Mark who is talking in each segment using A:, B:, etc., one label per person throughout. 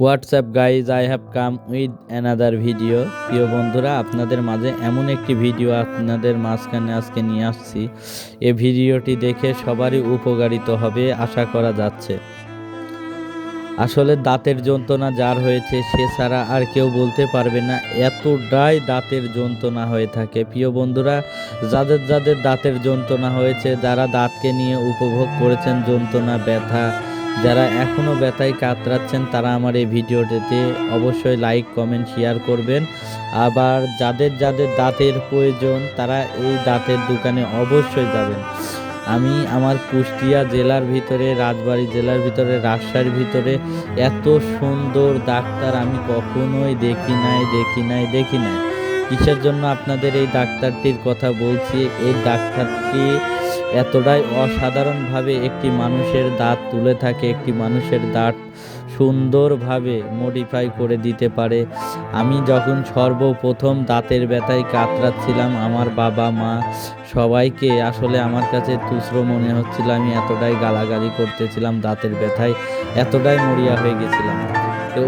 A: WhatsApp guys, I have come with another video. প্রিয় বন্ধুরা, আপনাদের মাঝে এমন একটি ভিডিও আপনাদের মাঝখানে আজকে নিয়ে আসছি। এ ভিডিওটি দেখে সবারই উপকারিত হবে, আশা করা যাচ্ছে। আসলে দাঁতের যন্ত্রণা যার হয়েছে, সে ছাড়া আর কেউ বলতে পারবে না এতটাই দাঁতের যন্ত্রণা হয়ে থাকে। প্রিয় বন্ধুরা, যাদের যাদের দাঁতের যন্ত্রণা হয়েছে, যারা দাঁতকে নিয়ে উপভোগ করেছেন, যন্ত্রণা, ব্যথা যারা এখনও ব্যথায় কাতরাচ্ছেন, তারা আমার এই ভিডিওটিতে অবশ্যই লাইক কমেন্ট শেয়ার করবেন। আবার যাদের যাদের দাঁতের প্রয়োজন, তারা এই দাঁতের দোকানে অবশ্যই যাবেন। আমি আমার কুষ্টিয়া জেলার ভিতরে, রাজবাড়ী জেলার ভিতরে, রাজশাহীর ভিতরে এত সুন্দর ডাক্তার আমি কখনোই দেখি নাই দেখি নাই দেখি নাই। কিসের জন্য আপনাদের এই ডাক্তারটির কথা বলছি? এই ডাক্তারটি এতটাই অসাধারণভাবে একটি মানুষের দাঁত তুলে থাকে, একটি মানুষের দাঁত সুন্দরভাবে মডিফাই করে দিতে পারে। আমি যখন সর্বপ্রথম দাঁতের ব্যথায় কাতরাচ্ছিলাম, আমার বাবা, মা সবাইকে আসলে আমার কাছে তুচ্ছ মনে হচ্ছিল, আমি এতটাই গালাগালি করতেছিলাম দাঁতের ব্যথায়, এতটাই মরিয়া হয়ে গেছিলাম।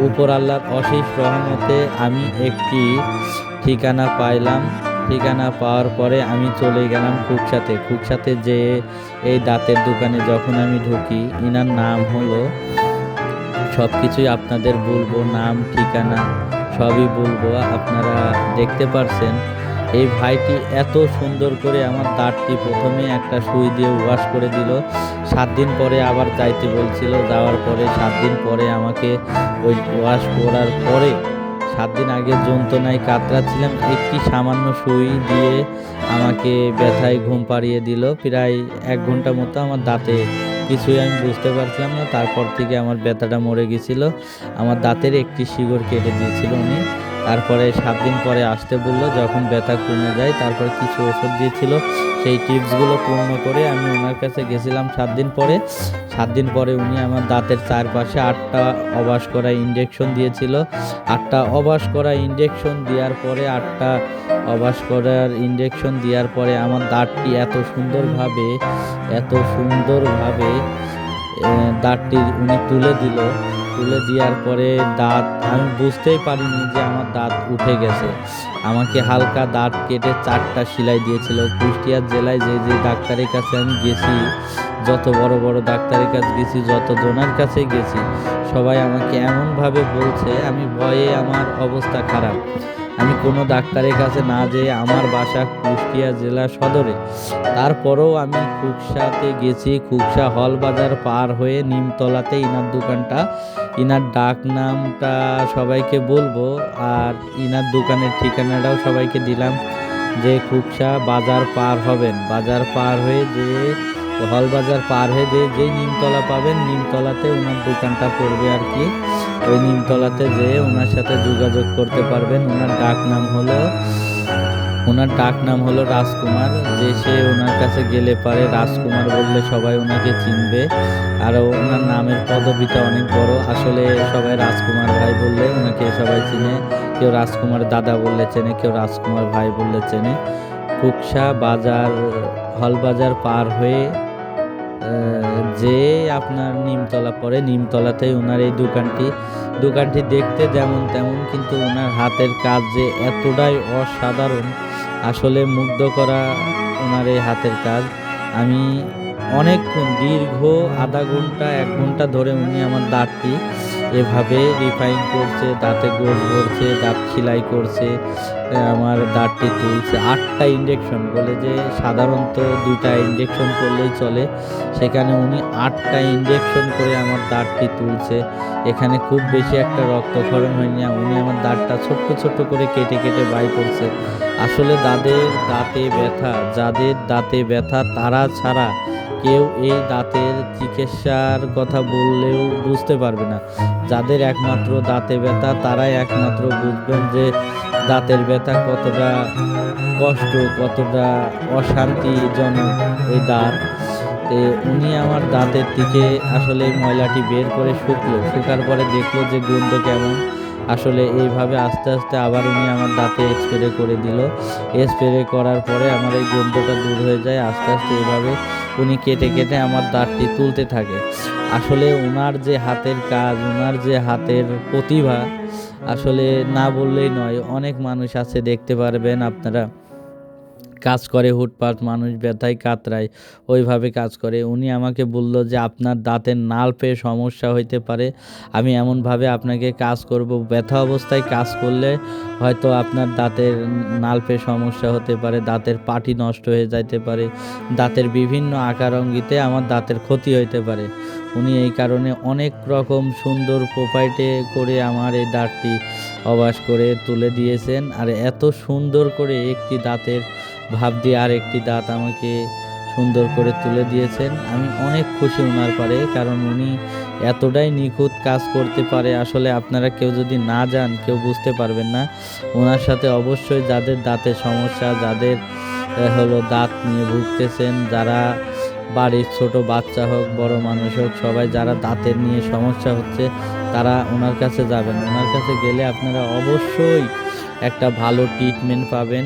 A: উপর আল্লাহর অশেষ রহমতে আমি একটি ঠিকানা পাইলাম। ঠিকানা পাওয়ার পরে আমি চলে গেলাম খুকসাতে। খুকসাতে যে এই দাঁতের দোকানে যখন আমি ঢুকি, ইনার নাম হলো সব কিছুই আপনাদের বলব, নাম, ঠিকানা সবই বলব, আপনারা দেখতে পারছেন। এই ভাইটি এত সুন্দর করে আমার দাঁতটি প্রথমে একটা সুই দিয়ে ওয়াশ করে দিল। সাত দিন পরে আবার যাইতে বলছিল, যাওয়ার পরে সাত দিন পরে আমাকে ওই ওয়াশ করার পরে সাত দিন আগে যন্ত্রণায় কাতরাচ্ছিলাম, একটি সামান্য সুই দিয়ে আমাকে ব্যথায় ঘুম পাড়িয়ে দিল। প্রায় এক ঘণ্টা মতো আমার দাঁতে কিছুই আমি বুঝতে পারছিলাম না। তারপর থেকে আমার ব্যথাটা মরে গেছিল। আমার দাঁতের একটি শিকড় কেটে দিয়েছিল উনি। তারপরে সাত দিন পরে আসতে বলল, যখন ব্যথা কমে যায়, তারপর কিছু ওষুধ দিয়েছিল। সেই টিপসগুলো পূর্ণ করে আমি ওনার কাছে গেছিলাম সাত দিন পরে। সাত দিন পরে উনি আমার দাঁতের চারপাশে আটটা অবাস করা ইঞ্জেকশন দিয়েছিল। আটটা অবাস করা ইঞ্জেকশন দেওয়ার পরে, আটটা অবাস করার ইঞ্জেকশন দেওয়ার পরে আমার দাঁতটি এত সুন্দরভাবে এত সুন্দরভাবে দাঁতটি উনি তুলে দিল। তুলে দেওয়ার পরে দাঁত, আমি বুঝতেই পারিনি যে আমার দাঁত উঠে গেছে। আমাকে হালকা দাঁত কেটে চারটা সেলাই দিয়েছিল। কুষ্টিয়ার জেলায় যে যে ডাক্তারের কাছে আমি গেছি, যত বড় বড় ডাক্তারের কাছে গেছি, যত জোনার কাছে গেছি, সবাই আমাকে এমনভাবে বলছে, আমি ভয়ে আমার অবস্থা খারাপ। আমি কোনো ডাক্তারের কাছে না যেয়ে আমার বাসা কুষ্টিয়া জেলা সদরে। তারপরেও আমি কুকসাতে গেছি কুকসা হল বাজার পার হয়ে নিমতলাতে ইনার দোকানটা, ইনার ডাক নামটা সবাইকে বলব, আর ইনার দোকানের ঠিকানাটাও সবাইকে দিলাম যে কুকসা বাজার পার হবেন। বাজার পার হয়ে যে, হল বাজার পার হয়ে যে যেই নিমতলা পাবেন, নিমতলাতে ওনার দোকানটা পড়বে আর কি। ওই নিমতলাতে যেয়ে ওনার সাথে যোগাযোগ করতে পারবেন। ওনার ডাক নাম হলো, ওনার ডাক নাম হলো রাজকুমার। যে সে ওনার কাছে গেলে পারে, রাজকুমার বললে সবাই ওনাকে চিনবে। আর ওনার নামের পদবিটা অনেক বড়। আসলে সবাই রাজকুমার ভাই বললে ওনাকে সবাই চিনে। কেউ রাজকুমার দাদা বললে চেনে, কেউ রাজকুমার ভাই বললে চেনে। কুকসা বাজার, হলবাজার পার হয়ে যে আপনার নিমতলা পরে নিমতলাতেই ওনার এই দোকানটি। দোকানটি দেখতে যেমন তেমন, কিন্তু ওনার হাতের কাজ যে এতটাই অসাধারণ, আসলে মুগ্ধ করা ওনার এই হাতের কাজ। আমি অনেকক্ষণ, দীর্ঘ আধা ঘণ্টা, এক ঘণ্টা ধরে উনি আমার দাঁতটি এভাবে রিফাইন করছে, দাঁতে গোল করছে দাঁত সেলাই করছে আমার দাঁতটি তুলছে। আটটা ইঞ্জেকশন বলে যে সাধারণত দুইটা ইঞ্জেকশন করলেই চলে। সেখানে উনি আটটা ইঞ্জেকশন করে আমার দাঁতটি তুলছে। এখানে খুব বেশি একটা রক্তক্ষরণ হয়নি। উনি আমার দাঁতটা ছোট্ট ছোট্ট করে কেটে কেটে বাই করছে। আসলে দাঁতের দাঁতে ব্যথা, যাদের দাঁতে ব্যথা তারা ছাড়া কেউ এই দাঁতের চিকিৎসার কথা বললেও বুঝতে পারবে না। যাদের একমাত্র দাঁতে ব্যথা, তারাই একমাত্র বুঝবেন যে দাঁতের ব্যথা কতটা কষ্ট, কতটা অশান্তিজনক এই দাঁত। উনি আমার দাঁতের দিকে আসলে ময়লাটি বের করে শুকলো। শুকার পরে দেখল যে গন্ধ কেমন। আসলে এইভাবে আস্তে আস্তে আবার উনি আমার দাঁতে স্প্রে করে দিল। স্প্রে করার পরে আমার এই গন্ধটা দূর হয়ে যায়। আস্তে আস্তে এইভাবে উনি কেটে কেটে আমার দাঁতটি তুলতে থাকে। আসলে ওনার যে হাতের কাজ ওনার যে হাতের প্রতিভা, আসলে না বললেই নয়, অনেক মানুষ আছে, দেখতে পারবেন আপনারা। কাজ করে হুটপাট মানুষ ব্যথায় কাতরায়, ওইভাবে কাজ করে। উনি আমাকে বলল যে, আপনার দাঁতের নাল পেয়ে সমস্যা হইতে পারে। আমি এমনভাবে আপনাকে কাজ করব, ব্যথা অবস্থায় কাজ করলে হয়তো আপনার দাঁতের নাল পেয়ে সমস্যা হতে পারে, দাঁতের পাটি নষ্ট হয়ে যাইতে পারে, দাঁতের বিভিন্ন আকার অঙ্গিতে আমার দাঁতের ক্ষতি হইতে পারে। উনি এই কারণে অনেক রকম সুন্দর প্রোপাইটে করে আমার এই দাঁতটি অবাস করে তুলে দিয়েছেন। আর এত সুন্দর করে একটি দাঁতের ভাব দিয়ে আর একটি দাঁত আমাকে সুন্দর করে তুলে দিয়েছেন। আমি অনেক খুশি ওনার পারে, কারণ উনি এতটাই নিখুঁত কাজ করতে পারে। আসলে আপনারা কেউ যদি না যান, কেউ বুঝতে পারবেন না। ওনার সাথে অবশ্যই যাদের দাঁতের সমস্যা, যাদের হলো দাঁত নিয়ে ভুগতেছেন, যারা বাড়ির ছোট বাচ্চা হোক, বড় মানুষ হোক, সবাই যারা দাঁতের নিয়ে সমস্যা হচ্ছে, তারা ওনার কাছে যাবেন। ওনার কাছে গেলে আপনারা অবশ্যই একটা ভালো ট্রিটমেন্ট পাবেন।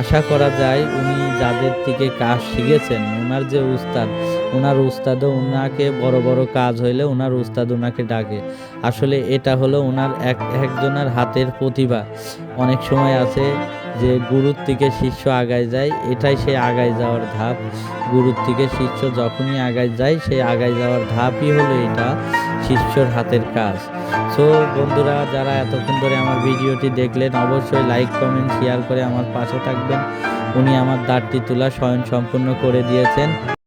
A: আশা করা যায় উনি যাদের থেকে কাজ শিখেছেন ওনার যে উস্তাদ ওনার উস্তাদও ওনাকে বড় বড় কাজ হইলে ওনার উস্তাদ ওনাকে ডাকে। আসলে এটা হলো ওনার এক, একজনের হাতের প্রতিভা। অনেক সময় আছে যে গুরুর থেকে শিষ্য আগায় যায়, এটাই সেই আগায় যাওয়ার ধাপ। গুরুর থেকে শিষ্য যখনই আগায় যায়, সেই আগায় যাওয়ার ধাপই হলো এটা। শিষ্যর হাতের কাজ। সো বন্ধুরা, যারা এতক্ষণ ধরে আমার ভিডিওটি দেখলেন, অবশ্যই লাইক কমেন্ট শেয়ার করে আমার পাশে থাকবেন। উনি আমার দাঁতটি তোলা স্বয়ং সম্পূর্ণ করে দিয়েছেন।